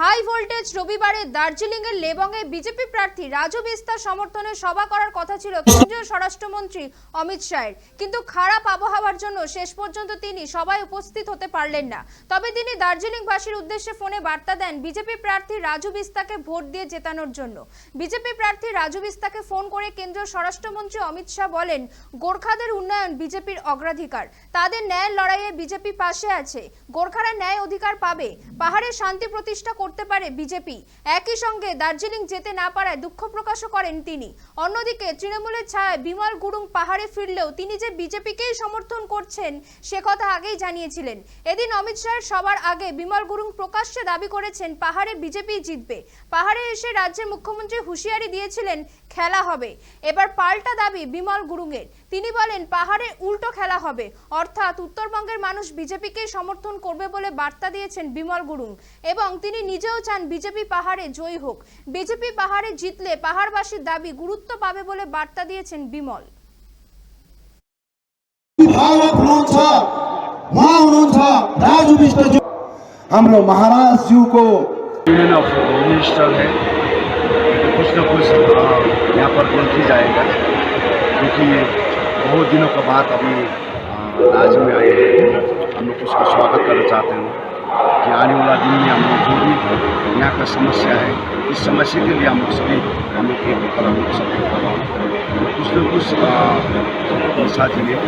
High voltage রবিবারে দার্জিলিংয়ের লেবংয়ে BJP প্রার্থী রাজু বিস্তার সমর্থনে সভা করার কথা ছিল কেন্দ্রীয় স্বরাষ্ট্রমন্ত্রী অমিত শাহের। কিন্তু খারাপ আবহাওয়ার জন্য শেষ পর্যন্ত তিনি সভায় উপস্থিত হতে পারলেন না। তবে তিনি দার্জিলিংবাসীর উদ্দেশ্যে ফোনে বার্তা দেন বিজেপি প্রার্থী রাজু বিস্তাকে ভোট দিয়ে জেতানোর জন্য। বিজেপি প্রার্থী রাজু বিস্তাকে ফোন করে কেন্দ্রীয় স্বরাষ্ট্রমন্ত্রী অমিত শাহ বলেন, গোর্খাদের উন্নয়ন বিজেপির অগ্রাধিকার। তাদের ন্যায়ের লড়াইয়ে বিজেপি পাশে আছে। গোর্খারা ন্যায় অধিকার পাবে। পাহাড়ে শান্তি প্রতিষ্ঠা করতে পারে বিজেপি। একই সঙ্গে দার্জিলিং যেতে না পারায় দুঃখ প্রকাশও করেন তিনি। অন্যদিকে তৃণমূলের ছায়ায় বিমল গুরুং পাহাড়ে ফিরলেও তিনি যে বিজেপিকেই সমর্থন করছেন, সে কথা আগেই জানিয়েছিলেন। এদিন অমিত শাহের সবার আগে বিমল গুরুং প্রকাশ্যে দাবি করেছেন, পাহাড়ে বিজেপি জিতবে। পাহাড়ে এসে রাজ্যের মুখ্যমন্ত্রী হুঁশিয়ারি দিয়েছিলেন, খেলা হবে। এবার পাল্টা দাবি বিমল গুরুংয়ের। তিনি বলেন পাহাড়ে উল্টো খেলা হবে অর্থাৎ উত্তরবঙ্গের মানুষ বিজেপিকেই সমর্থন করবে বলে বার্তা দিয়েছেন বিমল গুরুং এবং তিনি নিজেও চান বিজেপি পাহাড়ে জয়ী হোক বিজেপি পাহাড়ে জিতলে পাহাড়বাসীর দাবি গুরুত্ব পাবে বলে বার্তা দিয়েছেন বিমল विभागक हुनुहुन्छ उहाँ हुनुहुन्छ राजु विष्टज्यू हाम्रो महाराजज्यूको यूनियन ऑफ मिनिस्टर है कुछ न कुछ अ, यहाँ पर देखी जाएगा क्योंकि बहुत दिनों के बाद अभी राज्य में आए हैं। हम लोग उसका स्वागत करना चाहते हैं कि आने वाला दिन में हम लोग जो भी यहाँ का समस्या है, इस समस्या के लिए हम लोग सभी, हम लोग एक होकर हम लोग सभी कुछ न कुछ साथी हैं।